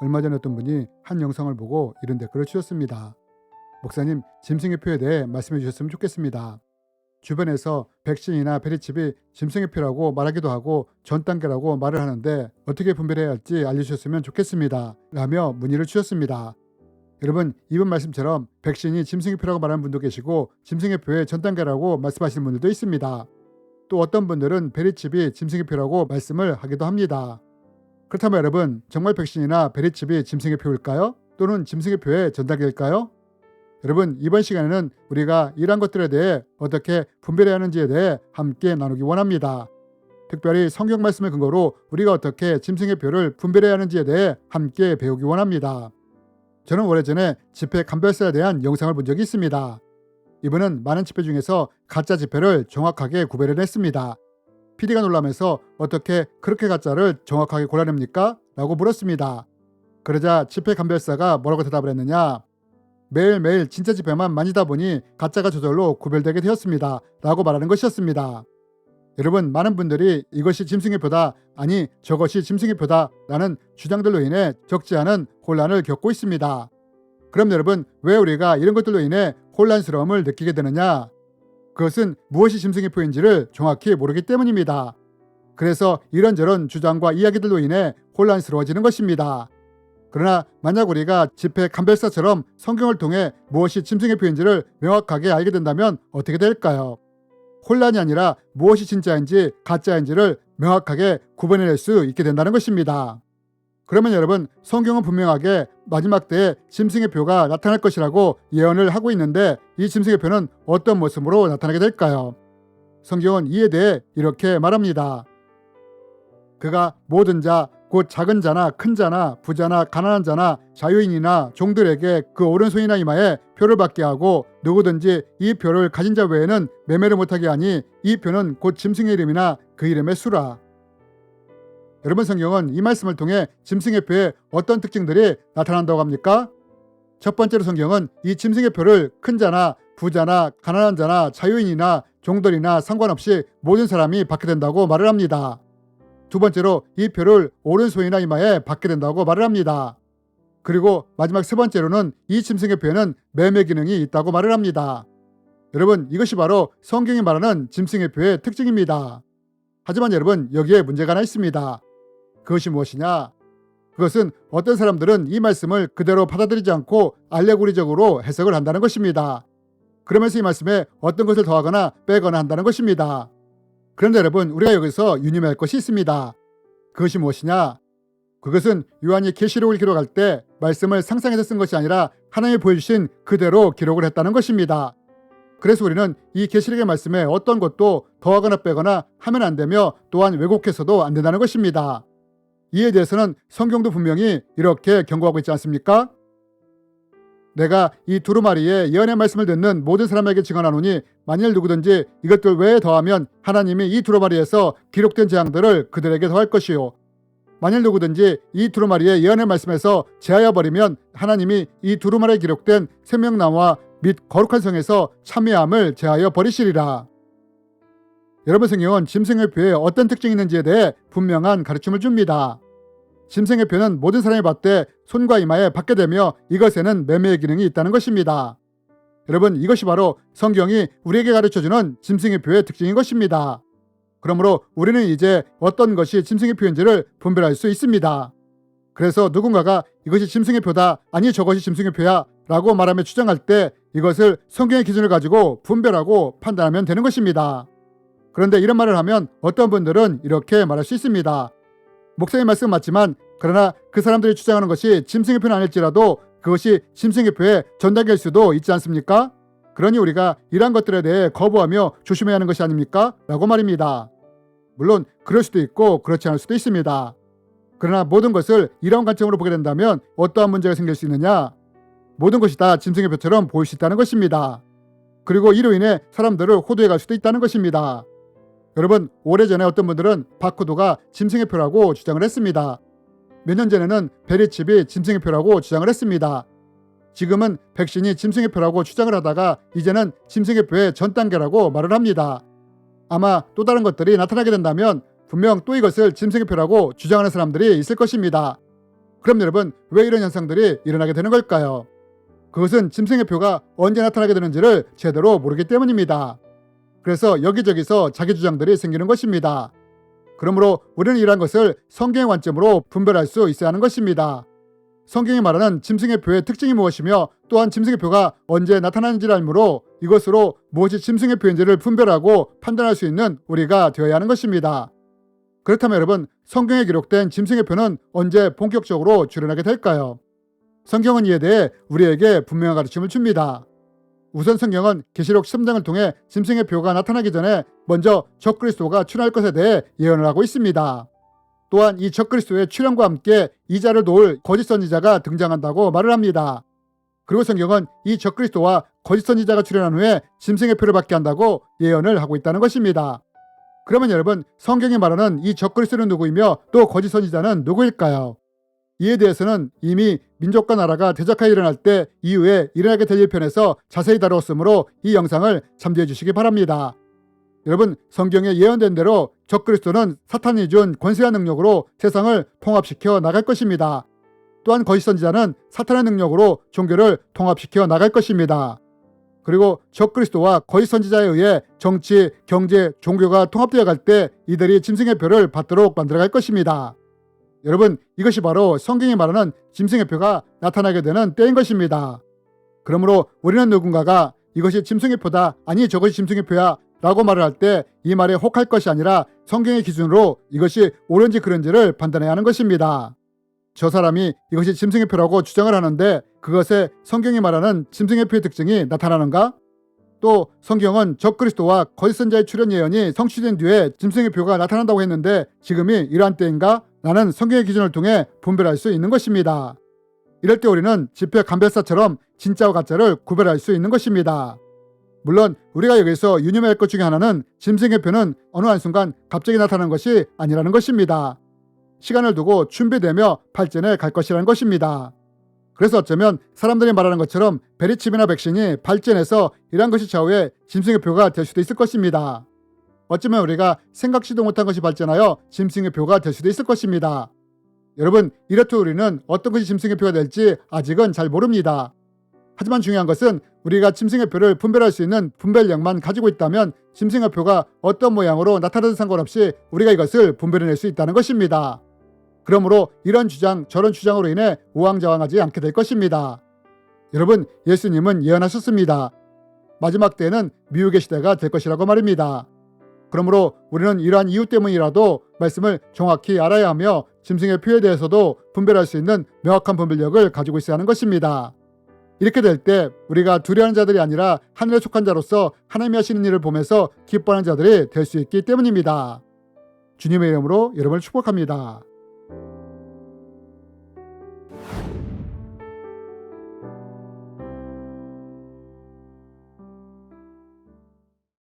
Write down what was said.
얼마 전에 어떤 분이 한 영상을 보고 이런 댓글을 주셨습니다. 목사님, 짐승의표에 대해 말씀해 주셨으면 좋겠습니다. 주변에서 백신이나 페리칩이 짐승의표라고 말하기도 하고 전 단계라고 말을 하는데 어떻게 분별해야 할지 알려주셨으면 좋겠습니다. 라며 문의를 주셨습니다. 여러분 이번 말씀처럼 백신이 짐승의표라고 말하는 분도 계시고 짐승의표의 전 단계라고 말씀하시는 분들도 있습니다. 또 어떤 분들은 베리칩이 짐승의표라고 말씀을 하기도 합니다. 그렇다면 여러분 정말 백신이나 베리칩이 짐승의 표일까요? 또는 짐승의 표의 전 단계일까요? 여러분 이번 시간에는 우리가 이러한 것들에 대해 어떻게 분별해야 하는지에 대해 함께 나누기 원합니다. 특별히 성경 말씀을 근거로 우리가 어떻게 짐승의 표를 분별해야 하는지에 대해 함께 배우기 원합니다. 저는 오래전에 집회 감별사에 대한 영상을 본 적이 있습니다. 이분은 많은 집회 중에서 가짜 집회를 정확하게 구별해냈습니다. PD가 놀라면서 어떻게 그렇게 가짜를 정확하게 골라냅니까? 라고 물었습니다. 그러자 집회 감별사가 뭐라고 대답을 했느냐? 매일매일 진짜 집회만 만지다 보니 가짜가 저절로 구별되게 되었습니다. 라고 말하는 것이었습니다. 여러분, 많은 분들이 이것이 짐승의 표다, 아니 저것이 짐승의 표다 라는 주장들로 인해 적지 않은 혼란을 겪고 있습니다. 그럼 여러분, 왜 우리가 이런 것들로 인해 혼란스러움을 느끼게 되느냐? 그것은 무엇이 짐승의 표인지를 정확히 모르기 때문입니다. 그래서 이런저런 주장과 이야기들로 인해 혼란스러워지는 것입니다. 그러나 만약 우리가 집회 감별사처럼 성경을 통해 무엇이 짐승의 표인지를 명확하게 알게 된다면 어떻게 될까요? 혼란이 아니라 무엇이 진짜인지 가짜인지를 명확하게 구분해낼 수 있게 된다는 것입니다. 그러면 여러분 성경은 분명하게 마지막 때에 짐승의 표가 나타날 것이라고 예언을 하고 있는데 이 짐승의 표는 어떤 모습으로 나타나게 될까요? 성경은 이에 대해 이렇게 말합니다. 그가 모든 자, 곧 작은 자나 큰 자나 부자나 가난한 자나 자유인이나 종들에게 그 오른손이나 이마에 표를 받게 하고 누구든지 이 표를 가진 자 외에는 매매를 못하게 하니 이 표는 곧 짐승의 이름이나 그 이름의 수라. 여러분 성경은 이 말씀을 통해 짐승의 표에 어떤 특징들이 나타난다고 합니까? 첫 번째로 성경은 이 짐승의 표를 큰 자나 부자나 가난한 자나 자유인이나 종들이나 상관없이 모든 사람이 받게 된다고 말을 합니다. 두 번째로 이 표를 오른손이나 이마에 받게 된다고 말을 합니다. 그리고 마지막 세 번째로는 이 짐승의 표에는 매매 기능이 있다고 말을 합니다. 여러분 이것이 바로 성경이 말하는 짐승의 표의 특징입니다. 하지만 여러분 여기에 문제가 하나 있습니다. 그것이 무엇이냐? 그것은 어떤 사람들은 이 말씀을 그대로 받아들이지 않고 알레고리적으로 해석을 한다는 것입니다. 그러면서 이 말씀에 어떤 것을 더하거나 빼거나 한다는 것입니다. 그런데 여러분 우리가 여기서 유념할 것이 있습니다. 그것이 무엇이냐? 그것은 요한이 계시록을 기록할 때 말씀을 상상해서 쓴 것이 아니라 하나님이 보여주신 그대로 기록을 했다는 것입니다. 그래서 우리는 이 계시록의 말씀에 어떤 것도 더하거나 빼거나 하면 안 되며 또한 왜곡해서도 안 된다는 것입니다. 이에 대해서는 성경도 분명히 이렇게 경고하고 있지 않습니까? 내가 이 두루마리의 예언의 말씀을 듣는 모든 사람에게 증언하노니 만일 누구든지 이것들 외에 더하면 하나님이 이 두루마리에서 기록된 재앙들을 그들에게 더할 것이요 만일 누구든지 이 두루마리의 예언의 말씀에서 제하여 버리면 하나님이 이 두루마리에 기록된 생명나무와 및 거룩한 성에서 참여함을 제하여 버리시리라. 여러분 성경은 짐승의 표에 어떤 특징이 있는지에 대해 분명한 가르침을 줍니다. 짐승의 표는 모든 사람이 받되 손과 이마에 받게 되며 이것에는 매매의 기능이 있다는 것입니다. 여러분 이것이 바로 성경이 우리에게 가르쳐주는 짐승의 표의 특징인 것입니다. 그러므로 우리는 이제 어떤 것이 짐승의 표인지를 분별할 수 있습니다. 그래서 누군가가 이것이 짐승의 표다, 아니 저것이 짐승의 표야 라고 말하며 주장할 때 이것을 성경의 기준을 가지고 분별하고 판단하면 되는 것입니다. 그런데 이런 말을 하면 어떤 분들은 이렇게 말할 수 있습니다. 목사님 말씀 맞지만 그러나 그 사람들이 주장하는 것이 짐승의 표는 아닐지라도 그것이 짐승의 표의 전달일 수도 있지 않습니까? 그러니 우리가 이러한 것들에 대해 거부하며 조심해야 하는 것이 아닙니까? 라고 말입니다. 물론 그럴 수도 있고 그렇지 않을 수도 있습니다. 그러나 모든 것을 이런 관점으로 보게 된다면 어떠한 문제가 생길 수 있느냐? 모든 것이 다 짐승의 표처럼 보일 수 있다는 것입니다. 그리고 이로 인해 사람들을 호도해 갈 수도 있다는 것입니다. 여러분 오래전에 어떤 분들은 바코드가 짐승의 표라고 주장을 했습니다. 몇 년 전에는 베리칩이 짐승의 표라고 주장을 했습니다. 지금은 백신이 짐승의 표라고 주장을 하다가 이제는 짐승의 표의 전 단계라고 말을 합니다. 아마 또 다른 것들이 나타나게 된다면 분명 또 이것을 짐승의 표라고 주장하는 사람들이 있을 것입니다. 그럼 여러분 왜 이런 현상들이 일어나게 되는 걸까요? 그것은 짐승의 표가 언제 나타나게 되는지를 제대로 모르기 때문입니다. 그래서 여기저기서 자기 주장들이 생기는 것입니다. 그러므로 우리는 이러한 것을 성경의 관점으로 분별할 수 있어야 하는 것입니다. 성경이 말하는 짐승의 표의 특징이 무엇이며 또한 짐승의 표가 언제 나타나는지를 알므로 이것으로 무엇이 짐승의 표인지를 분별하고 판단할 수 있는 우리가 되어야 하는 것입니다. 그렇다면 여러분, 성경에 기록된 짐승의 표는 언제 본격적으로 출현하게 될까요? 성경은 이에 대해 우리에게 분명한 가르침을 줍니다. 우선 성경은 계시록 13장을 통해 짐승의 표가 나타나기 전에 먼저 적그리스도가 출현할 것에 대해 예언을 하고 있습니다. 또한 이 적그리스도의 출현과 함께 이자를 놓을 거짓 선지자가 등장한다고 말을 합니다. 그리고 성경은 이 적그리스도와 거짓 선지자가 출현한 후에 짐승의 표를 받게 한다고 예언을 하고 있다는 것입니다. 그러면 여러분 성경이 말하는 이 적그리스도는 누구이며 또 거짓 선지자는 누구일까요? 이에 대해서는 이미 민족과 나라가 대적하여 일어날 때 이후에 일어나게 될 일편에서 자세히 다루었으므로 이 영상을 참조해 주시기 바랍니다. 여러분 성경에 예언된 대로 적그리스도는 사탄이 준 권세와 능력으로 세상을 통합시켜 나갈 것입니다. 또한 거짓 선지자는 사탄의 능력으로 종교를 통합시켜 나갈 것입니다. 그리고 적그리스도와 거짓 선지자에 의해 정치, 경제, 종교가 통합되어 갈 때 이들이 짐승의 표를 받도록 만들어갈 것입니다. 여러분 이것이 바로 성경이 말하는 짐승의 표가 나타나게 되는 때인 것입니다. 그러므로 우리는 누군가가 이것이 짐승의 표다 아니 저것이 짐승의 표야 라고 말을 할 때 이 말에 혹할 것이 아니라 성경의 기준으로 이것이 옳은지 그른지를 판단해야 하는 것입니다. 저 사람이 이것이 짐승의 표라고 주장을 하는데 그것에 성경이 말하는 짐승의 표의 특징이 나타나는가? 또 성경은 적그리스도와 거짓 선자의 출현 예언이 성취된 뒤에 짐승의 표가 나타난다고 했는데 지금이 이러한 때인가? 나는 성경의 기준을 통해 분별할 수 있는 것입니다. 이럴 때 우리는 집회 감별사처럼 진짜와 가짜를 구별할 수 있는 것입니다. 물론 우리가 여기서 유념해야 할 것 중에 하나는 짐승의 표는 어느 한순간 갑자기 나타나는 것이 아니라는 것입니다. 시간을 두고 준비되며 발전해 갈 것이라는 것입니다. 그래서 어쩌면 사람들이 말하는 것처럼 베리칩이나 백신이 발전해서 이러한 것이 좌우에 짐승의 표가 될 수도 있을 것입니다. 어쩌면 우리가 생각지도 못한 것이 발전하여 짐승의 표가 될 수도 있을 것입니다. 여러분, 이렇듯 우리는 어떤 것이 짐승의 표가 될지 아직은 잘 모릅니다. 하지만 중요한 것은 우리가 짐승의 표를 분별할 수 있는 분별력만 가지고 있다면 짐승의 표가 어떤 모양으로 나타나든 상관없이 우리가 이것을 분별해낼 수 있다는 것입니다. 그러므로 이런 주장, 저런 주장으로 인해 우왕좌왕하지 않게 될 것입니다. 여러분, 예수님은 예언하셨습니다. 마지막 때에는 미혹의 시대가 될 것이라고 말입니다. 그러므로 우리는 이러한 이유 때문이라도 말씀을 정확히 알아야 하며 짐승의 표에 대해서도 분별할 수 있는 명확한 분별력을 가지고 있어야 하는 것입니다. 이렇게 될 때 우리가 두려워하는 자들이 아니라 하늘에 속한 자로서 하나님이 하시는 일을 보면서 기뻐하는 자들이 될 수 있기 때문입니다. 주님의 이름으로 여러분을 축복합니다.